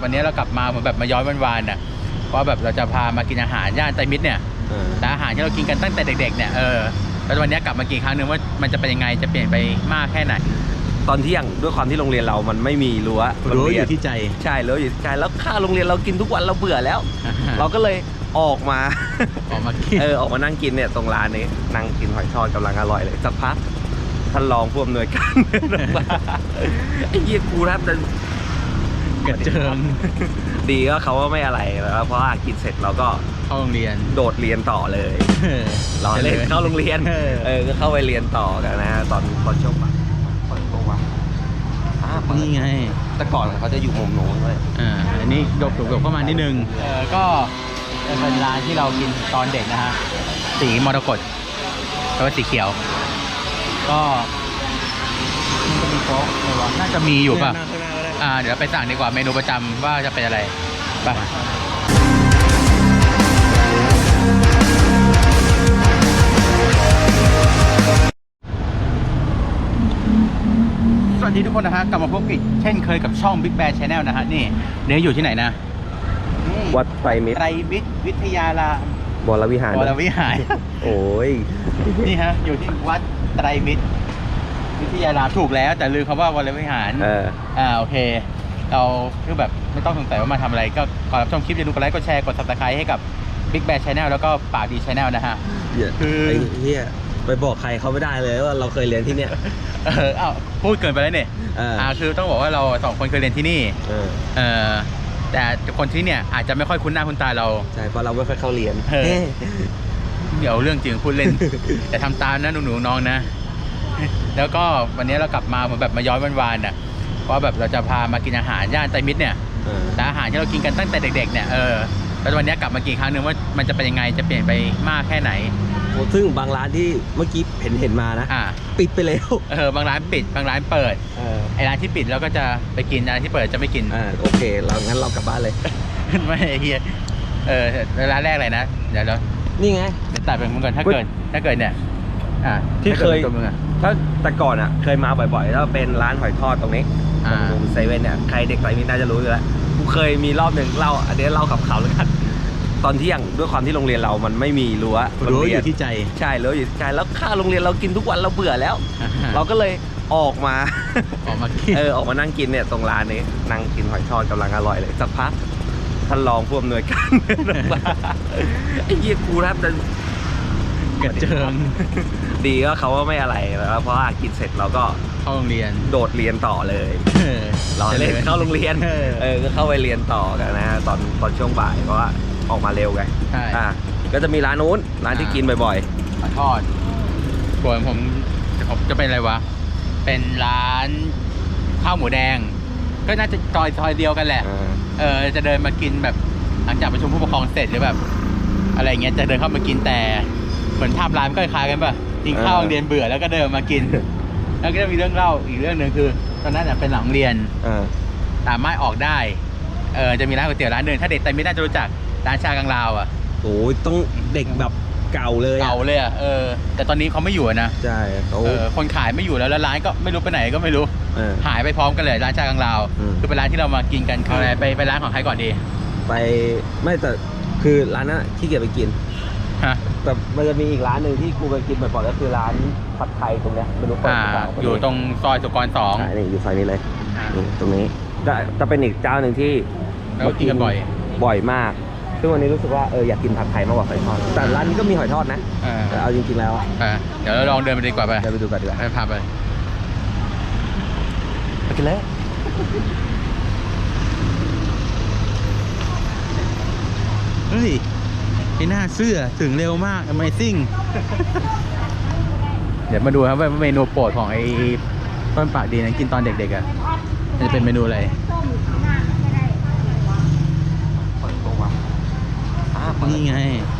วันนี้เรากลับมาเหมือนแบบมาย้อนวันวานน่ะว่าแบบเราจะพามากินอาหารย่านไตรมิตรเนี่ยเออแต่อาหารที่เรากินกันตั้งแต่เด็กๆเนี่ยเออแล้ววันนี้กลับมากินครั้งหนึ่งว่ามันจะเป็นยังไงจะเปลี่ยนไปมากแค่ไหนตอนเที่ยงด้วยความที่โรงเรียนเรามันไม่มีรั้วโรงเรีนใช่รั้วอยู่ที่ใจแล้วค่าโรงเรียนเรากินทุกวันเราเบื่อแล้ว เราก็เลยออกมา ออกมากินเออออกมานั่งกินเนี่ยตรงร้านนี้นั่งกินหอยทอดกำลังอร่อยเลยสักพักท่านรองผู้อำนวยการเดินออกมาไอ้เหี้ยกูแทบจะ กระเจิง ดีก็เขาว่าไม่อะไรแล้วเพราะว่ากินเสร็จเราก็เข้าโรงเรียน โดดเรียนต่อเลยรอเล่นเข้าโรงเรียน เออเออก็เข้าไปเรียนต่อกันนะฮะตอนตอนช่วงบ่ายเปิดโรงวันอ่าเปิดนี่ไง แต่ก่อนเขาจะอยู่มุมโน้นเลยอ่า อันนี้ดบดบเข้ามานิดนึง เออ ก็เป็นร้านที่เรากินตอนเด็กนะฮะ สีมรกตแล้วก็สีเขียว ก็มันจะมีโต๊ะไหมวะน่าจะมีอยู่ป่ะ อ่าเดี๋ยวเราไปสั่งดีกว่าเมนูประจำว่าจะเป็นอะไรไปสวัสดีทุกคนนะฮะกลับมาพบกันอีกเช่นเคยกับช่อง Big Bear Channel นะฮะนี่เดี๋ยวอยู่ที่ไหนนะนี่วัดไตรมิตรไตรมิตรวิทยารามบรวิหารวรวิหาร โอ้ยนี่ฮะอยู่ที่วัดไตรมิตร วิทยารามถูกแล้ว แต่ลืมคำว่าวรวิหารเออ อ่าโอเค เราคือแบบไม่ต้องสงสัยว่ามาทำอะไร ก็ก่อนรับชมคลิปอย่าลืมกดไลค์กดแชร์กด subscribe ให้กับ Big Bear Channel แล้วก็ปากดี Channel นะฮะคือ ไอ้เฮียไปบอกใครเขาไม่ได้เลยว่าเราเคยเรียนที่เนี่ยเอออ้าวพูดเกินไปแล้วเนี่ยเอออ่าคือต้องบอกว่าเราสองคนเคยเรียนที่นี่เออเออแต่คนที่เนี่ยอาจจะไม่ค่อยคุ้นหน้าคุ้นตาเรา ใช่เพราะเราไม่ค่อยเข้าเรียนเออ เดี๋ยวเรื่องจริงพูดเล่น แต่ทำตามนะหนูๆน้องๆนะ แล้วก็วันนี้เรากลับมาเหมือนแบบมาย้อนวันวานน่ะว่าแบบเราจะพามากินอาหารย่านไตรมิตรเนี่ยเออแต่อาหารที่เรากินกันตั้งแต่เด็กๆเนี่ยเออแล้ววันนี้กลับมากินครั้งหนึ่งว่ามันจะเป็นยังไงจะเปลี่ยนไปมากแค่ไหนโอ้ซึ่งบางร้านที่เมื่อกี้เห็นเห็นมานะอ่าปิดไปแล้วเออบางร้านปิดบางร้านเปิดเออไอ้ร้านที่ปิดเราก็จะไปกินร้านที่เปิดจะไม่กินอ่าโอเคเรางั้นเรากลับบ้านเลยไม่ไอ้เฮียเออร้านแรกอะไรนะเดี๋ยวเรานี่ไงเดี๋ยวตัดไปมึงก่อนถ้าเกิดถ้าเกิดเนี่ย อ่าที่เคยถ้ากิดป็นตัวมึงอะ ถ้าแต่ก่อนอะเคยมาบ่อยๆแล้วเป็นร้านหอยทอดตรงนี้อ่าตรงมุมเซเว่นเนี่ยใครเด็กไตรมิตรน่าจะรู้อยู่แล้วกูเคยมีรอบหนึ่งเล่าอันนี้เล่าขับข่าวแล้วกันตอนเที่ยงด้วยความที่โรงเรียนเรามันไม่มีรั้วโรงเรีนที่ใจใช่รั้วอยู่ที่ใจแล้วค่าโรงเรียนเรากินทุกวันเราเบื่อแล้วเราก็เลยออกมา ออกมากินเออออกมานั่งกินเนี่ยตรงร้านนี้นั่งกินหอยทอดกำลังอร่อยเลยสักพักท่านรองผู้อำนวยการเดินออกมาไอ้เหี้ยกูแทบจะ กระเจิง ดีก็เขาว่าไม่อะไรแล้วเพราะว่ากินเสร็จเราก็เข้าโรงเรียน โดดเรียนต่อเลยเออรอเล่นเข้าโรงเรียนเออเออก็เข้าไปเรียนต่อกันนะฮะตอนตอนช่วงบ่ายเพราะว่าออกมาเร็วไงใช่อะก็จะมีร้านนู้นร้านที่กินบ่อยขอทอดส่วนผมผมจะเป็นอะไรวะ เป็นร้านข้าวหมูแดง ก็น่าจะซอยซอยเดียวกันแหละๆอ่าเออจะเดินมากินแบบหลังจากประชุมผู้ปกครองเสร็จหรือแบบ อะไรเงี้ยจะเดินเข้ามากินแต่เห มือนทำร้านก็คล้ายๆกันป่ะกินข้าวโรงเรียนเบื่อแล้วก็เดินมากิน แล้วก็จะมีเรื่องเล่าอีกเรื่องหนึ่งคือ ตอนนั้นน่ะเป็นหลังเรียนอ่าสามารถออกได้เออจะมีร้านก๋วยเตี๋ยวร้านหนึ่งถ้าเด็กแต่ไม่น่าจะรู้จักร้านชากังลาวอะโอ้ยต้องเด็กแบบเก่าเลยอะเก่าเลยอะเออแต่ตอนนี้เขาไม่อยู่อะนะใช่เขาเออคนขายไม่อยู่แล้วแล้วร้านก็ไม่รู้ไปไหนก็ไม่รู้เออหายไปพร้อมกันเลยร้านชากังลาวอืมคือเป็นร้านที่เรามากินกันคืออะไรไปไปร้านของใครก่อนดี ไปไม่แต่คือร้านนั้นอะขี้เกียจไปกิน ฮะแต่มันจะมีอีกร้านหนึ่งที่กูไปกินบ่อยๆก็คือร้านผัดไทยตรงเนี้ยไม่รู้เปิดอ่าหรือเปล่าอยู่ตรงซอยสุกรสองใช่นี่อยู่ซอยนี้เลยอ่านี่ตรงนี้จะจะเป็นอีกเจ้าหนึ่งที่ แล้วก็กินกันบ่อยบ่อยมาก ซึ่งวันนี้รู้สึกว่าเอออยากกินผัดไทยมากกว่าหอยทอด แต่ร้านนี้ก็มีหอยทอดนะอ่าแต่เอาจริงๆแล้วอ่าเดี๋ยวเราลองเดินไปดีกว่าไปเดี๋ยวไปดูกันดีกว่าไปพาไปไปกินเลยเฮ้ย ไอ้หน้าเสื้อถึงเร็วมาก Amazing เดี๋ยวมาดูครับว่าเมนูโปรดของไอ้ต้นปากดีนั้นกินตอนเด็กๆอะมันจะเป็นเมนูอะไรอ่าเปิดนี่ไง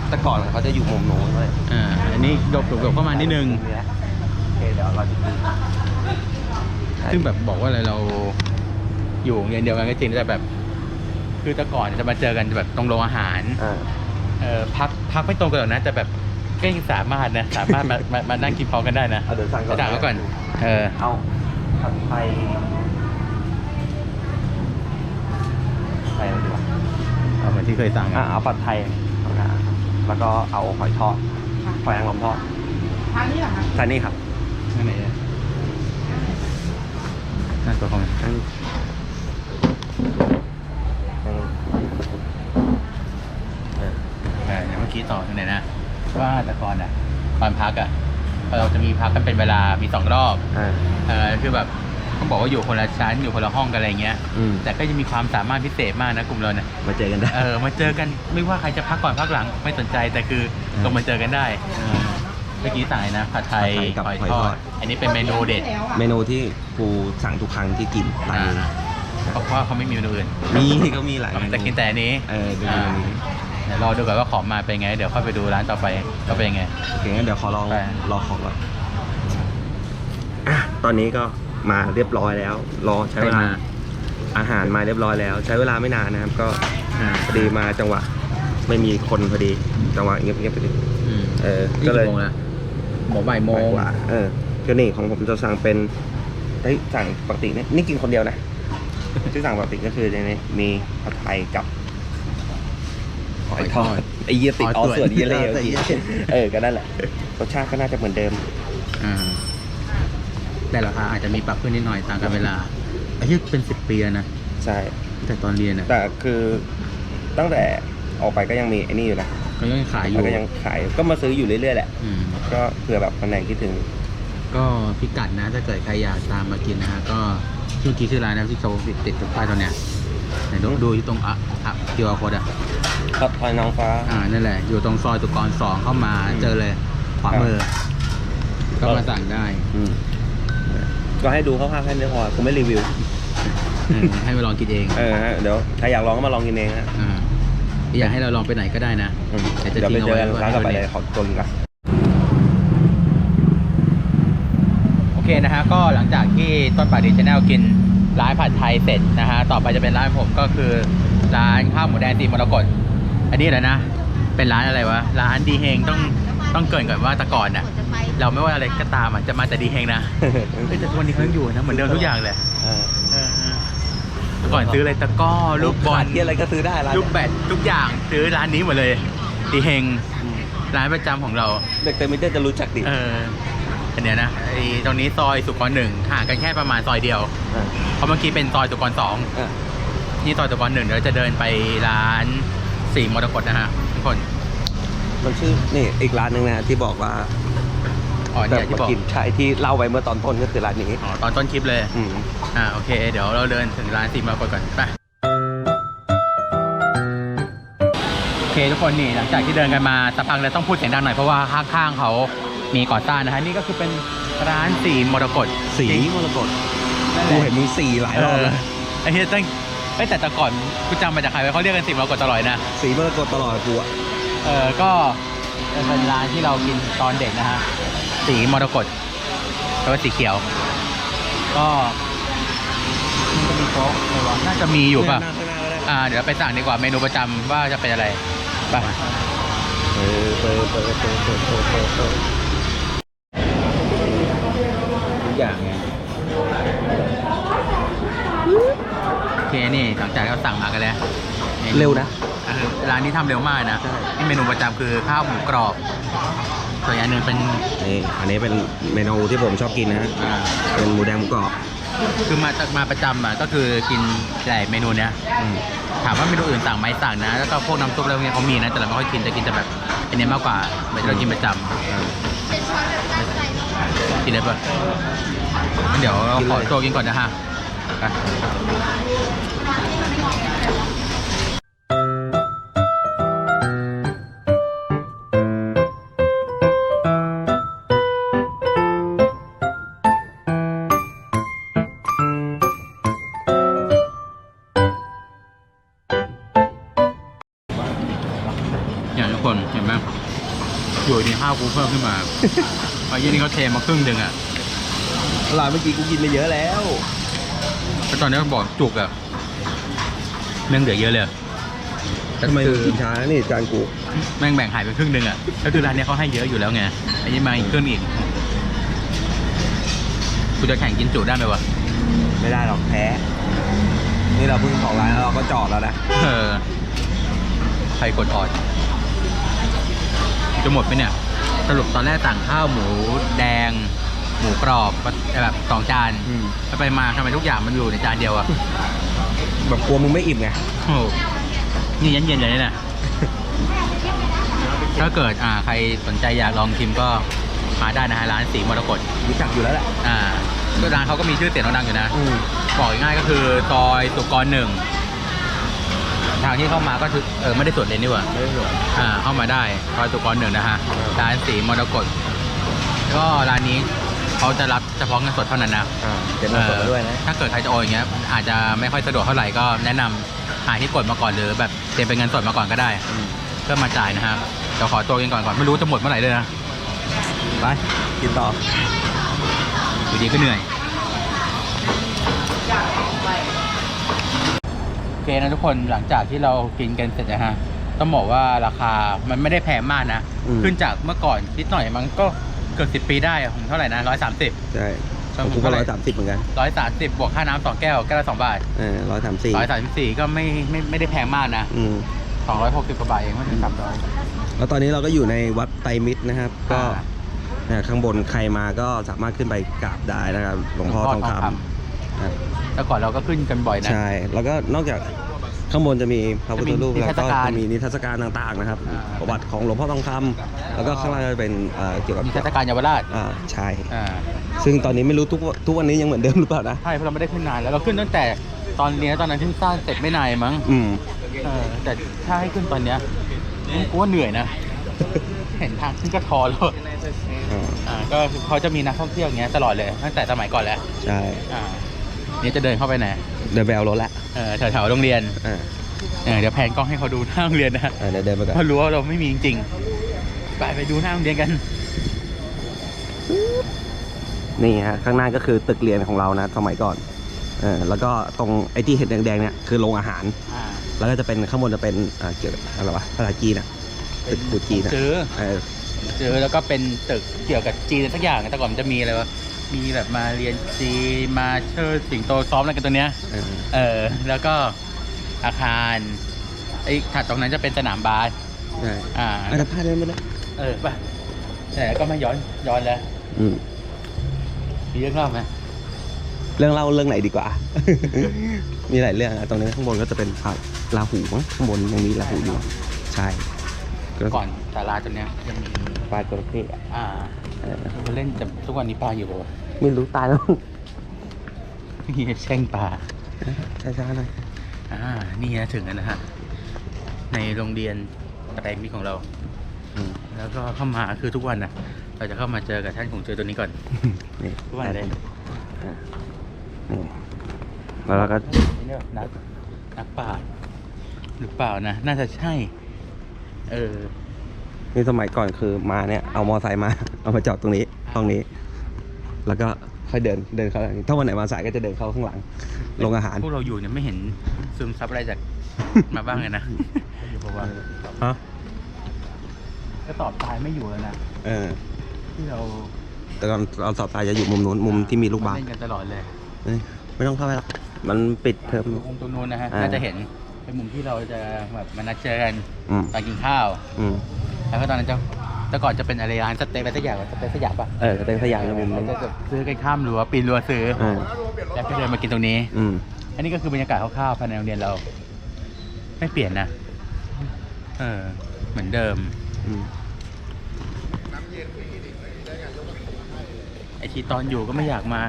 แต่ก่อนเขาจะอยู่มุมโน้นเลยอ่าอันนี้ดบดบเข้ามานิดนึงโอเคเดี๋ยวเราจะกินซึ่งแบบบอกว่าอะไรเราอยู่โรงเรียนเดียวกันก็จริงแต่แบบ คือแต่ก่อนจะมาเจอกันแบบตรงโรงอาหารอ่า เออพักพักไม่ตรงกันหรอกนะแต่แบบก็ยังสามารถนะสามารถมามามานั่งกินพร้อมกันได้นะเอาเดี๋ยวสั่งก่อน จะสั่งไว้ก่อนเออเอาผัดไทยที่เคยสั่งอะอะเอาผัดไทยธรรมดาแล้วก็เอาหอยทอดหอยนางรมทอดทานนี้เหรอคะใช่นี่ครับนั่นไหนเนี่ยนั่นตัวของอันเออ เออ เมื่อกี้ต่อที่ไหนนะว่าแต่ก่อนอะตอนพักอะเราจะมีพักกันเป็นเวลา มีสองรอบ อ่า เออคือแบบต้องบอกว่าอยู่คนละชั้นอยู่คนละห้องกันอะไรเงี้ย อืม แต่ก็จะมีความสามารถพิเศษมากนะกลุ่มเราเนี่ย มาเจอกันได้ เออ มาเจอกันไม่ว่าใครจะพักก่อนพักหลังไม่สนใจแต่คืออืมลงมาเจอกันได้เออเมื่อกี้สั่งอะไรนะผัดไทยผัดไทยกับหอยหอยททออด ด อันนี้เป็นเมนูเด็ดแล้วอะเมนูที่กูสั่งทุกครั้งที่กินร้านอ่านี้เพราะว่าเขาไม่มีเมนูอื่นมีก็มีหลายเมนูแต่กินแต่อันนี้ เออดูเมนูนี้เดี๋ยวรอดูก่อนว่าของมาเป็นไง เดี๋ยวค่อยไปดูร้านต่อไปก็เป็นไง โอเคงั้นเดี๋ยวขอลองไป รอของก่อนอะตอนนี้ก็มาเรียบร้อยแล้ว รอใช้เวลาอาหารมาเรียบร้อยแล้ว ใช้เวลาไม่นานนะครับ ก็อ่าพอดีมาจังหวะ ไม่มีคนพอดี จังหวะเงียบๆพอดีอืมเออนี่ก็เลยกี่โมงละหมอบ่ายโมง กว่าเออคือนี่ของผมจะสั่งเป็นเฮ้ยสั่งปกติเนี่ยนี่กินคนเดียวนะที่สั่งปกติก็คือในนี้มีผัดไทยกับ หอยทอดไอ้เยี่ยติดหอยอ๋อส่วนส่วนเยี่ยเล่เออเมื่อกี้เออก็นั่นแหละรสชาติก็น่าจะเหมือนเดิมอ่าแต่ราคาอาจจะมีปรับขึ้นนิดหน่อยตามกาลเวลาไอ้ที่เป็นสิบปีแล้วนะใช่ตั้งแต่ตอนเรียนอะแต่คือตั้งแต่ออกไปก็ยังมีไอ้นี่อยู่นะเขายังขายอยู่แล้วก็ยังขายก็มาซื้ออยู่เรื่อยๆแหละอืมก็เผื่อแบบคนไหนคิดถึง ก็พิกัดนะถ้าเกิดใครอยากตามมากินนะฮะก็ชื่อกี้ชื่อร้านนะที่เขาติดติดตรงป้ายตรงเนี้ย ไหนดูดูที่ตรงอะอะคิวอาร์โค้ดอะครับพลอยน้องฟ้า อ่านั่นแหละ อยู่ตรงซอยตุกรสองเข้ามาอืม เจอเลยขวามือ ก็มาสั่งได้อืมก็ให้ดูคร่าวๆแค่นี้พอกูไม่รีวิว เออให้มาลองกินเองเออฮะเดี๋ยวใครอยากลองก็มาลองกินเองฮะอ่าอยากให้เราลองไปไหนก็ได้นะ อืมเดี๋ยวจะเดี๋ยวไปทิ้งเจเอาอไว้กันร้านต่อไปไว้เลยขอตัวกินก่อน โอเคนะฮะก็หลังจากที่ต้นปากดีชาแนลกิน ร้านผัดไทยเสร็จนะฮะต่อไปจะเป็นร้านผมก็คือร้านข้าวหมูแดงตีมรกตอันนี้แหละนะ เป็นร้านอะไรวะร้านดีเฮงต้องต้องเกรินก่อนว่าแต่ก่อนน่ะ เราไม่ว่าอะไรก็ตามอะจะมาแต่ดีเฮงนะเฮ้ยแต่ทุกวันนี้เขายังอยู่นะเหมือนเดิมทุกอย่างเลยเออเออแต่ก่อนซื้ออะไรตะกร้อลูกบอลขาดที่อะไรก็ซื้อได้ร้านลูกแบดทุกอย่างซื้อร้านนี้หมดเลยดีเฮงร้านประจำของเรา เด็กเต็มมิเตอร์จะรู้จักดิเอออันเนี้ยนะไอ้ตรงนี้ซอยสุขรหนึ่งห่างกันแค่ประมาณซอยเดียวเออเพ ราะเมื่อกี้เป็นซอยสุขรสองเออนี่ซอยสุขรหนึ่งเดี๋ยวเราจะเดินไปร้านสี่มรกตนะฮะทุกคนมันชื่อนี่อีกร้านหนึ่งนะที่บอกว่าอ๋อแบเนี่ยบที่มาบอกกินใช่ที่เล่าไว้เมื่อตอนต้นก็คือร้านนี้อ๋อตอนต้นคลิปเลย อืม อ่าโอเค เดี๋ยวเราเดินถึงร้านสี่มรกตก่อนไปโอเคทุกคนนี่หลังจากที่เดินกันมาสักพักแล้วต้องพูดเสียงดังหน่อยเพราะว่าข้างๆเขามีก่อสร้างนะฮะนี่ก็คือเป็นร้านสีมรกตสีมรกตนั่นแห กูละเห็นมึงสีหลายรอบแล้วไอ้เฮียตั้งไอ้ยแต่แต่ก่อนกูจำมาจากใครไว้เขาเรียกกันสีมรกตตลอดนะ สีมรกตตลอดกูอะเออก็เป็นร้านที่เรากินตอนเด็กนะฮะ สีมรกตแปลว่าสีเขียว ก็มันจะมีโต๊ะอะไรวะน่าจะมีอยู่ป่ะหน้าข้างหน้าก็ได้อ่า เดี๋ยวเราไปสั่งดีกว่าเมนูประจำว่าจะเป็นอะไรไปเออเปิดเปิดเปิดเปิดเปิดเปิดเปิด สั่งมากันแล้วมนูเร็วนะเออร้านนี้ทำเร็วมากนะใช่นี่เมนูประจำคือข้าวหมูกรอบส่วนอีกอันหนึงเป็นนี่อันนี้เป็นเมนูที่ผมชอบกินนะฮะอ่าเป็นหมูแดงหมูกรอบคือมามาประจำอะก็คือกินแต่เมนูเนี้ยอืมถามว่าเมนูอื่นสั่งไหมสั่งนะแล้วก็พวกน้ำซุปอะไรพวกเนี้ยเขามีนะแต่เราไม่ค่อยกินจะกินแต่แบบอันเนี้ยมากกว่าไม่เรากินประจำกินได้ปะงั้นเดี๋ยวเราขอตัวกินก่อนนะฮะ ไปอย่างทุกคนเห็นไหมอยู่ดีข้าวกูเพิ่มขึ้นมาเพราะยี่นี่เขาเทมาครึ่งหนึ่งอะ ร้านเมื่อกี้กูกินไปเยอะแล้วแล้วตอนนี้บอกจุกอะ แม่งเหลือเยอะเลยทำไมคืมึงกินช้านี่จานกูแม่งแบ่งหายไปครึ่งหนึ่งอะก็คือร้านเนี้ยเขาให้เยอะอยู่แล้วไงอันนี้มาอีกครึ่งอีกกูจะแข่งกินจุได้ไหมวะไม่ได้หรอกแพ้ นี่เราเพิ่งของร้านแล้วเราก็จอดแล้วนะเออรกดออดจะหมดไปเนี่ยสรุปตอนแรกสั่งข้าวหมูแดง หมูกรอบแบบสองจานอืมแล้วไปมาทำไมทุกอย่างมันอยู่ในจานเดียวอะ แบบกลัวมึงไม่อิ่มไงโอ้โหนี่เย็นๆเลยนะถ้าเกิดอ่าใครสนใจอยากลองชิมก็มาได้นะฮะร้านสีมรกตรู้จักอยู่แล้วแหละอ่าก็ร้านเขาก็มีชื่อเสียงโด่งดังอยู่นะอืมบอกง่ายๆก็คือซอยสุกรหนึ่งทางที่เข้ามาก็คือเออไม่ได้สวนเลนนี่หว่า ไม่ได้หรอก อ่าเข้ามาได้ซอยสุกรหนึ่งนะฮะ ร้านสีมรกตก็ร้านนี้ เขาจะรับเฉพาะเงินสดเท่านั้นนะอ่าเดี๋ยวมาสดมาด้วยนะถ้าเกิดใครจะโอนอย่างเงี้ยอาจจะไม่ค่อยสะดวกเท่าไหร่ก็แนะนำหาที่กดมาก่อนหรือแบบเตรียมเป็นเงินสดมาก่อนก็ได้อืม เพื่อมาจ่ายนะครับเดี๋ยวขอตัวกันก่อนก่อนไม่รู้จะหมดเมื่อไหร่เลยนะไปกินต่ออยู่ดีก็เหนื่อยโอเคนะทุกคนหลังจากที่เรากินกันเสร็จนะฮะต้องบอกว่าราคามันไม่ได้แพงมากนะ อืม ขึ้นจากเมื่อก่อนนิดหน่อยมันก็ เกือบสิบปีได้อะผมเท่าไหร่นะร้อยสามสิบ ใช่ครับของกูก็ร้อยสามสิบเหมือนกันร้อยสามสิบบวกค่าน้ำสองแก้วแก้วละสองบาทเออร้อยสามสี่ร้อยสามสิบสี่ก็ไม่ไม่ไม่ได้แพงมากนะอืมสองร้อยหกสิบกว่าบาทเองไม่ถึงสามร้อยแล้วตอนนี้เราก็อยู่ในวัดไตรมิตรนะครับ ก็อ่าเนี่ยข้างบนใครมาก็สามารถขึ้นไปกราบได้นะครับหลวงพ่อทองคำครับแต่ก่อนเราก็ขึ้นกันบ่อยนะ ใช่ แล้วก็นอกจาก ข้างบนจะมีพระพุทธรูปจะมีนิแล้วทรรศก็การจะมีนิทรรศการต่างๆนะครับ อ่า ประวัติของหลวงพ่อทองคำแล้วก็ข้างล่างจะเป็นเอ่อเกี่ยวกับมีเทศกาลเยาวราชอ่าใช่ อ่าซึ่งตอนนี้ไม่รู้ทุกวันทุกวันนี้ยังเหมือนเดิมหรือเปล่านะ ใช่เพราะเราไม่ได้ขึ้นนานแล้วเราขึ้นตั้งแต่ตอนเนี้ยตอนนั้นที่สร้างเสร็จไม่นานมั้งอืม เออแต่ถ้าให้ขึ้นตอนเนี้ยกูว่าเหนื่อยนะ เห็นทางขึ้นก็ท้อแล้วอ่าอ่าก็เขาจะมีนักท่องเที่ยวอย่างเงี้ยตลอดเลยตั้งแต่สมัยก่อนแล้วใช่ อ่า นี่จะเดินเข้าไปไหนเดินไปเอารถละเออแถวๆโรงเรียนอ่าเออเดี๋ยวแผนกล้องให้เขาดูหน้าโรงเรียนนะฮะอ่าเดี๋ยวเดินไปก่อนเพราะรู้ว่าเราไม่มีจริงๆไปไปดูหน้าโรงเรียนกัน นี่ฮะข้างหน้าก็คือตึกเรียนของเรานะสมัยก่อนเออแล้วก็ตรงไอ้ที่เห็นแดงๆเนี่ยคือโรงอาหาร อ่า แล้วก็จะเป็นข้างบนจะเป็นอ่าเกี่ยวกับอะไรวะภาษาจีนอะตึกกูจีนอะเจอเออเจอแล้วก็เป็นตึกเกี่ยวกับจีนสักอย่างแต่ก่อนมันจะมีอะไรวะ มีแบบมาเรียนจีนมาเชิดสิงโตซ้อมอะไรกันตัวเนี้ย เออเออ แล้วก็อาคารไอ้ถัดตรงนั้นจะเป็นสนามบาสใช่อ่าอาจจะพลาดเดินไปแล้วเออป่ะแต่ก็ไม่ย้อนย้อนแล้วอืมมีเรื่องเล่าไหมเรื่องเล่าเรื่องไหนดีกว่า มีหลายเรื่องอะตรงนี้ข้างบนก็จะเป็นพระราหูมั้งข้างบนยังมีราหูอยู่ ใช่ก็ก่อนศาลาตัวเนี้ยยังมี ปลาจระเข้อะอ่า เออเขาเล่นจะทุกวันนี้ปลาอยู่ปะวะไม่รู้ตายแล้วมีแช่งปลาช้าๆหน่อยอ่า นี่นะถึงแล้วนะฮะ ในโรงเรียนไตรมิตรของเราอืมแล้วก็เข้ามาคือทุกวันนะเราจะเข้ามาเจอกับท่านของเจอตัวนี้ก่อนนี่ทุกวันเลยอะนี่แล้วเราก็นี่เรียกว่านักนักป่าชญ์หรือเปล่านะ น่าจะใช่ เออ นี่สมัยก่อนคือมาเนี่ยเอามอไซค์มา เอามาจอดตรงนี้ห้องนี้ แล้วก็ค่อยเดินเดินเข้าถ้าวันไหนมาสายก็จะเดินเข้าข้างหลังโรงอาหารพวกเราอยู่เนี่ยไม่เห็นซึมซับอะไรจาก มาบ้างเลยนะอยู่เพราะว่าฮะก็ตอบตายไม่อยู่แล้วนะเออที่เราแต่ก่อนเราสอบตายจะอยู่มุมนู้นมุมที่มีลูกบาสเล่นกันตลอดเลยเอ้ยไม่ต้องเข้าไปหรอกมันปิดเทอมมุมตรงนู้นนะฮะอ่าน่าจะเห็นเป็นมุมที่เราจะแบบมานัดเจอกันอืมตอนกินข้าว อืม แล้วก็ตอนนั้นจะแต่ก่อนจะเป็นอะไรร้านสเต็กอะไรสักอย่างสเต็กสยามปะเออก็เต็มสยามในมุมเรานี้จะซื้อกันข้ามรั้วปีนรั้วซื้อเออแล้วก็เดินมากินตรงนี้ อืม อันนี้ก็คือบรรยากาศคร่าวๆภายในโรงเรียนเรา ไม่เปลี่ยนนะเออ เหมือนเดิม อืม ไอทีตอนอยู่ก็ไม่อยากมา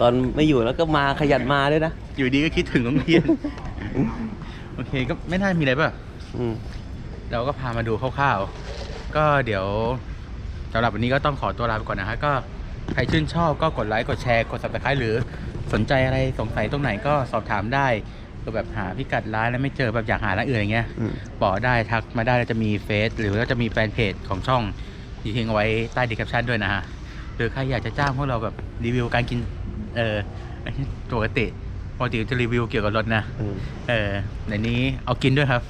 ตอนไม่อยู่แล้วก็มาขยันมาด้วยนะ อยู่ดีก็คิดถึงโรงเรียน โอเคก็ไม่น่ามีอะไรป่ะ อืม เราก็พามาดูคร่าวๆ ก็เดี๋ยวสำหรับวันนี้ก็ต้องขอตัวลาไปก่อนนะฮะก็ใครชื่นชอบก็กดไลค์กดแชร์กด subscribe หรือสนใจอะไรสงสัยตรงไหนก็สอบถามได้ก็แบบหาพิกัดร้านแล้วไม่เจอแบบอยากหาร้านอื่นอย่างเงี้ยอืมบอกได้ทักมาได้แล้วจะมีเฟซหรือว่าจะมีแฟนเพจของช่องที่ทิ้งเอาไว้ใต้ดีแคปชั่นด้วยนะฮะหรือใครอยากจะจ้างพวกเราแบบรีวิวการกินเออปกติปกติจะรีวิวเกี่ยวกับรถนะอืมเออในนี้เอากินด้วยครับ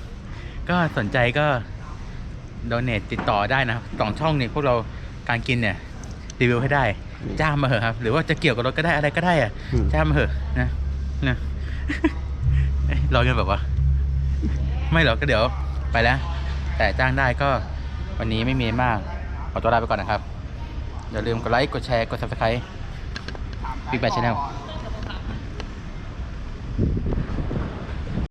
ก็สนใจก็โดเนทติดต่อได้นะครับสองช่องเนี่ยพวกเราการกินเนี่ยรีวิวให้ได้ จ้างมาเหอะครับ หรือว่าจะเกี่ยวกับรถก็ได้อะไรก็ได้อะอืม จ้างมาเหอะนะนะเอ้ยรอกันแบบว่า ไม่หรอกก็เดี๋ยวไปแล้ว แต่จ้างได้ก็วันนี้ไม่มีมาก ขอตัวลาไปก่อนนะครับ อย่าลืมกดไลค์ กดแชร์ กด subscribe บิ๊กแบชแนล